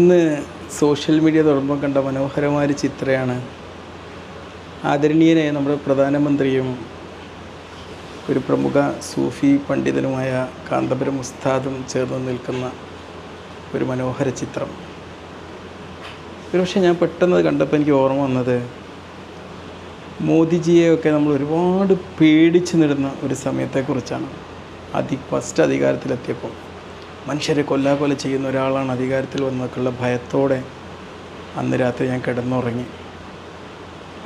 ഇന്ന് social media തുറന്നുമ്പോൾ കണ്ട മനോഹരമായ ഒരു ചിത്രമാണ് ആദരണീയനായ നമ്മുടെ പ്രധാനമന്ത്രിയും ഒരു പ്രമുഖ സൂഫി പണ്ഡിതനുമായ കാന്തപുരം ഉസ്താദും ചേർന്ന് നിൽക്കുന്ന ഒരു മനോഹര ചിത്രം. ഒരുപക്ഷെ ഞാൻ പെട്ടെന്ന് കണ്ടപ്പോൾ എനിക്ക് ഓർമ്മ വന്നത് മോദിജിയെയൊക്കെ നമ്മൾ ഒരുപാട് പേടിച്ചു നിടുന്ന ഒരു സമയത്തെക്കുറിച്ചാണ്. അതി ഫസ്റ്റ് അധികാരത്തിലെത്തിയപ്പോൾ. മനുഷ്യരെ കൊല്ലാകൊല ചെയ്യുന്ന ഒരാളാണ് അധികാരത്തിൽ വന്നൊക്കെയുള്ള ഭയത്തോടെ അന്ന് രാത്രി ഞാൻ കിടന്നുറങ്ങി.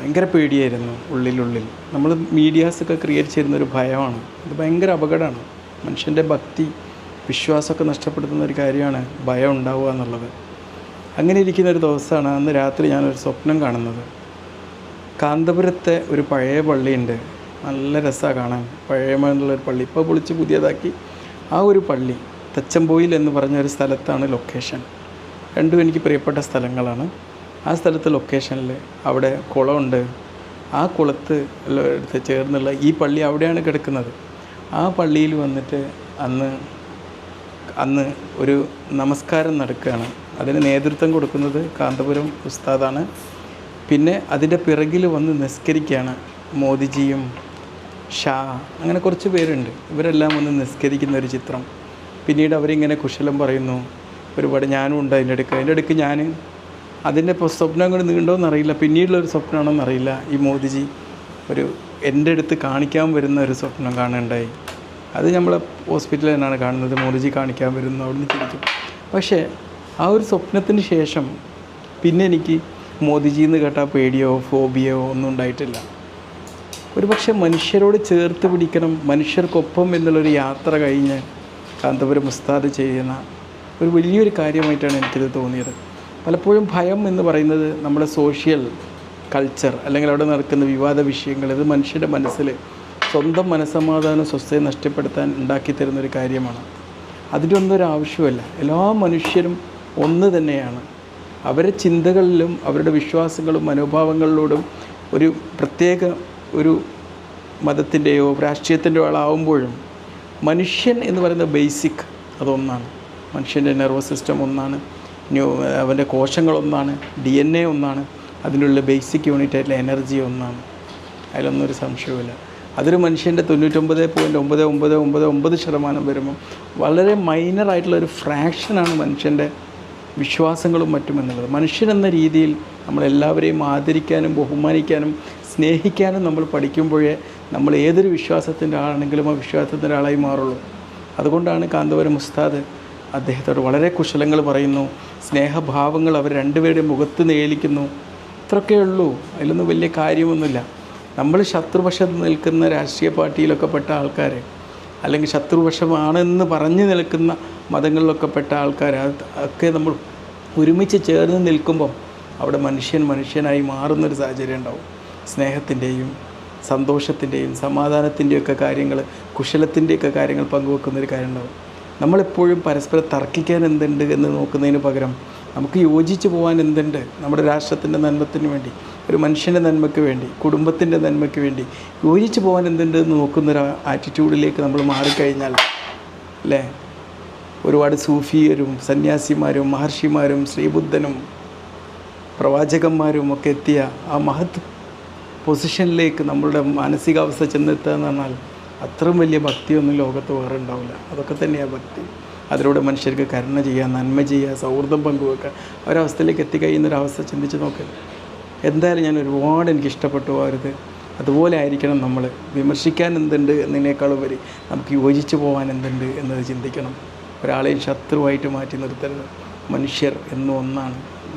ഭയങ്കര പേടിയായിരുന്നു ഉള്ളിലുള്ളിൽ. നമ്മൾ മീഡിയാസൊക്കെ ക്രിയേറ്റ് ചെയ്യുന്ന ഒരു ഭയമാണ്. ഇത് ഭയങ്കര അപകടമാണ്. മനുഷ്യന്റെ ഭക്തി വിശ്വാസമൊക്കെ നഷ്ടപ്പെടുത്തുന്ന ഒരു കാര്യമാണ് ഭയം ഉണ്ടാവുക എന്നുള്ളത്. അങ്ങനെ ഇരിക്കുന്ന ഒരു ദിവസമാണ് അന്ന് രാത്രി ഞാനൊരു സ്വപ്നം കാണുന്നത്. കാന്തപുരത്തെ ഒരു പഴയ പള്ളിയുണ്ട്. നല്ല രസമാണ് കാണാൻ. പഴയമായിട്ടുള്ളൊരു പള്ളി. ഇപ്പോൾ പൊളിച്ച് പുതിയതാക്കി ആ ഒരു പള്ളി. തച്ചമ്പോയിൽ എന്ന് പറഞ്ഞ ഒരു സ്ഥലത്താണ് ലൊക്കേഷൻ രണ്ടും എനിക്ക് പ്രിയപ്പെട്ട സ്ഥലങ്ങളാണ്. ആ സ്ഥലത്ത് ലൊക്കേഷനിൽ അവിടെ കുളമുണ്ട്. ആ കുളത്ത് അടുത്ത് ചേർന്നുള്ള ഈ പള്ളി അവിടെയാണ് കിടക്കുന്നത്. ആ പള്ളിയിൽ വന്നിട്ട് അന്ന് അന്ന് ഒരു നമസ്കാരം നടക്കുകയാണ്. അതിന് നേതൃത്വം കൊടുക്കുന്നത് കാന്തപുരം ഉസ്താദാണ്. പിന്നെ അതിന്റെ പിറകിൽ വന്ന് നിസ്കരിക്കുകയാണ് മോദിജിയും ഷാ അങ്ങനെ കുറച്ച് പേരുണ്ട്. ഇവരെല്ലാം വന്ന് നിസ്കരിക്കുന്ന ഒരു ചിത്രം. പിന്നീട് അവരിങ്ങനെ കുശലം പറയുന്നു ഒരുപാട് ഞാനും ഉണ്ട് അതിന്റെ അടുക്ക്. അതിന്റെ അടുക്ക് ഞാൻ അതിന്റെ ഇപ്പോൾ സ്വപ്നം കൊണ്ട് നീണ്ടോന്ന് അറിയില്ല. പിന്നീടുള്ള ഒരു സ്വപ്നമാണോന്ന് അറിയില്ല. ഈ മോദിജി ഒരു എന്റെ അടുത്ത് കാണിക്കാൻ വരുന്ന ഒരു സ്വപ്നം കാണുകയുണ്ടായി അത് നമ്മളെ ഹോസ്പിറ്റലിൽ തന്നെയാണ് കാണുന്നത്. മോദിജി കാണിക്കാൻ വരുന്നു അവിടുന്ന് ചിരിച്ചു പക്ഷേ ആ ഒരു സ്വപ്നത്തിന് ശേഷം പിന്നെ എനിക്ക് മോദിജി എന്ന് കേട്ടാൽ പേടിയോ ഫോബിയോ ഒന്നും ഉണ്ടായിട്ടില്ല. ഒരു പക്ഷേ മനുഷ്യരോട് ചേർത്ത് പിടിക്കണം മനുഷ്യർക്കൊപ്പം എന്നുള്ളൊരു യാത്ര കഴിഞ്ഞ് കാന്തപുരം ഉസ്താദ് ചെയ്യുന്ന ഒരു വലിയൊരു കാര്യമായിട്ടാണ് എനിക്കിത് തോന്നിയത്. പലപ്പോഴും ഭയം എന്ന് പറയുന്നത് നമ്മുടെ സോഷ്യൽ കൾച്ചർ അല്ലെങ്കിൽ അവിടെ നടക്കുന്ന വിവാദ വിഷയങ്ങൾ ഇത് മനുഷ്യരുടെ മനസ്സിൽ സ്വന്തം മനസ്സമാധാനം സ്വസ്ഥയെ നഷ്ടപ്പെടുത്താൻ ഉണ്ടാക്കി തരുന്നൊരു കാര്യമാണ്. അതിന്റെ ഒരു ആവശ്യമല്ല എല്ലാ മനുഷ്യരും ഒന്ന് തന്നെയാണ്. അവരുടെ ചിന്തകളിലും അവരുടെ വിശ്വാസങ്ങളും മനോഭാവങ്ങളിലൂടും ഒരു പ്രത്യേക ഒരു മതത്തിന്റെയോ രാഷ്ട്രീയത്തിന്റെയോ ആളാവുമ്പോഴും മനുഷ്യൻ എന്ന് പറയുന്ന ബേസിക് അതൊന്നാണ്. മനുഷ്യന്റെ നെർവസ് സിസ്റ്റം ഒന്നാണ്. ന്യൂ അവന്റെ കോശങ്ങളൊന്നാണ് ഡി എൻ എ ഒന്നാണ്. അതിനുള്ള ബേസിക് യൂണിറ്റ് ആയിട്ടുള്ള എനർജി ഒന്നാണ്. അതിലൊന്നും ഒരു സംശയവുമില്ല. അതൊരു മനുഷ്യന്റെ തൊണ്ണൂറ്റൊമ്പത് പോയിന്റ് ഒമ്പത് ഒമ്പത് ഒമ്പത് ഒമ്പത് ശതമാനം വരുമ്പോൾ വളരെ മൈനറായിട്ടുള്ള ഒരു ഫ്രാക്ഷനാണ് മനുഷ്യന്റെ വിശ്വാസങ്ങളും മറ്റും എന്നുള്ളത്. മനുഷ്യൻ എന്ന രീതിയിൽ നമ്മളെല്ലാവരെയും ആദരിക്കാനും ബഹുമാനിക്കാനും സ്നേഹിക്കാനും നമ്മൾ പഠിക്കുമ്പോഴേ നമ്മൾ ഏതൊരു വിശ്വാസത്തിന്റെ ആളാണെങ്കിലും ആ വിശ്വാസത്തിന്റെ ആളായി മാറുള്ളൂ. അതുകൊണ്ടാണ് കാന്തപുരം ഉസ്താദ് അദ്ദേഹത്തോട് വളരെ കുശലങ്ങൾ പറയുന്നു സ്നേഹഭാവങ്ങൾ അവർ രണ്ടുപേരുടെ മുഖത്ത് നേലിക്കുന്നു. ഇത്രയൊക്കെ ഉള്ളൂ അതിലൊന്നും വലിയ കാര്യമൊന്നുമില്ല. നമ്മൾ ശത്രുപക്ഷത്ത് നിൽക്കുന്ന രാഷ്ട്രീയ പാർട്ടിയിലൊക്കെ പെട്ട ആൾക്കാർ അല്ലെങ്കിൽ ശത്രുപക്ഷമാണെന്ന് പറഞ്ഞു നിൽക്കുന്ന മതങ്ങളിലൊക്കെ പെട്ട ആൾക്കാർ ഒക്കെ നമ്മൾ ഒരുമിച്ച് ചേർന്ന് നിൽക്കുമ്പം അവിടെ മനുഷ്യൻ മനുഷ്യനായി മാറുന്നൊരു സാഹചര്യം ഉണ്ടാവും. സ്നേഹത്തിന്റെയും സന്തോഷത്തിന്റെയും സമാധാനത്തിന്റെയും ഒക്കെ കാര്യങ്ങൾ കുശലത്തിന്റെയൊക്കെ കാര്യങ്ങൾ പങ്കുവെക്കുന്നൊരു ഒരു കാര്യമുണ്ടാവും. നമ്മളെപ്പോഴും പരസ്പരം തർക്കിക്കാൻ എന്തുണ്ട് എന്ന് നോക്കുന്നതിന് പകരം നമുക്ക് യോജിച്ച് പോകാൻ എന്തുണ്ട്? നമ്മുടെ രാഷ്ട്രത്തിന്റെ നന്മത്തിന് വേണ്ടി ഒരു മനുഷ്യന്റെ നന്മയ്ക്ക് വേണ്ടി കുടുംബത്തിന്റെ നന്മയ്ക്ക് വേണ്ടി യോജിച്ച് പോകാൻ എന്തുണ്ട് എന്ന് നോക്കുന്നൊരു ആറ്റിറ്റ്യൂഡിലേക്ക് നമ്മൾ മാറിക്കഴിഞ്ഞാൽ അല്ലേ? ഒരുപാട് സൂഫിയരും സന്യാസിമാരും മഹർഷിമാരും ശ്രീബുദ്ധനും പ്രവാചകന്മാരും ഒക്കെ എത്തിയ ആ മഹത് പൊസിഷനിലേക്ക് നമ്മളുടെ മാനസികാവസ്ഥ ചെന്നെത്തുക എന്ന് പറഞ്ഞാൽ അത്രയും വലിയ ഭക്തിയൊന്നും ലോകത്ത് വേറെ ഉണ്ടാവില്ല. അതൊക്കെ തന്നെയാണ് ഭക്തി. അതിലൂടെ മനുഷ്യർക്ക് കരുണ ചെയ്യുക നന്മ ചെയ്യുക സൗഹൃദം പങ്കുവെക്കുക. ഒരവസ്ഥയിലേക്ക് എത്തിക്കഴിയുന്ന ഒരവസ്ഥ ചിന്തിച്ച് നോക്കുക എന്തായാലും ഞാൻ ഒരുപാട് എനിക്ക് ഇഷ്ടപ്പെട്ടു പോകരുത് അതുപോലെ ആയിരിക്കണം നമ്മൾ. വിമർശിക്കാൻ എന്തുണ്ട് എന്നതിനേക്കാളുപരി നമുക്ക് യോജിച്ചു പോകാൻ എന്തുണ്ട് എന്നത് ചിന്തിക്കണം. ഒരാളെയും ശത്രുവായിട്ട് മാറ്റി നിർത്തരുത്. മനുഷ്യർ എന്നും ഒന്നാണ്.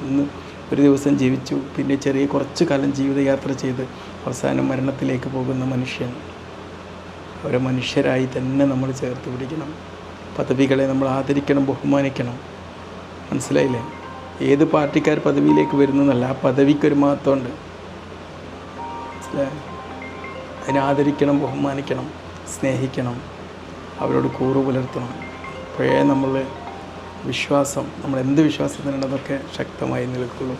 ഇന്ന് ഒരു ദിവസം ജീവിച്ചു. പിന്നെ ചെറിയ കുറച്ച് കാലം ജീവിതയാത്ര ചെയ്ത് അവസാനം മരണത്തിലേക്ക് പോകുന്ന മനുഷ്യൻ. അവരെ മനുഷ്യരായി തന്നെ നമ്മൾ ചേർത്ത് പിടിക്കണം. പദവികളെ നമ്മൾ ആദരിക്കണം ബഹുമാനിക്കണം. മനസ്സിലായില്ലേ? ഏത് പാർട്ടിക്കാർ പദവിയിലേക്ക് വരുന്നതല്ല ആ പദവിക്കൊരു മഹത്വമുണ്ട്. മനസ്സിലായി? അതിനെ ആദരിക്കണം ബഹുമാനിക്കണം സ്നേഹിക്കണം. അവരോട് കൂറു പുലർത്തണം. അപ്പോഴേ നമ്മൾ വിശ്വാസം നമ്മൾ എന്ത് വിശ്വാസത്തിനുണ്ടെന്നൊക്കെ ശക്തമായി നിൽക്കുള്ളൂ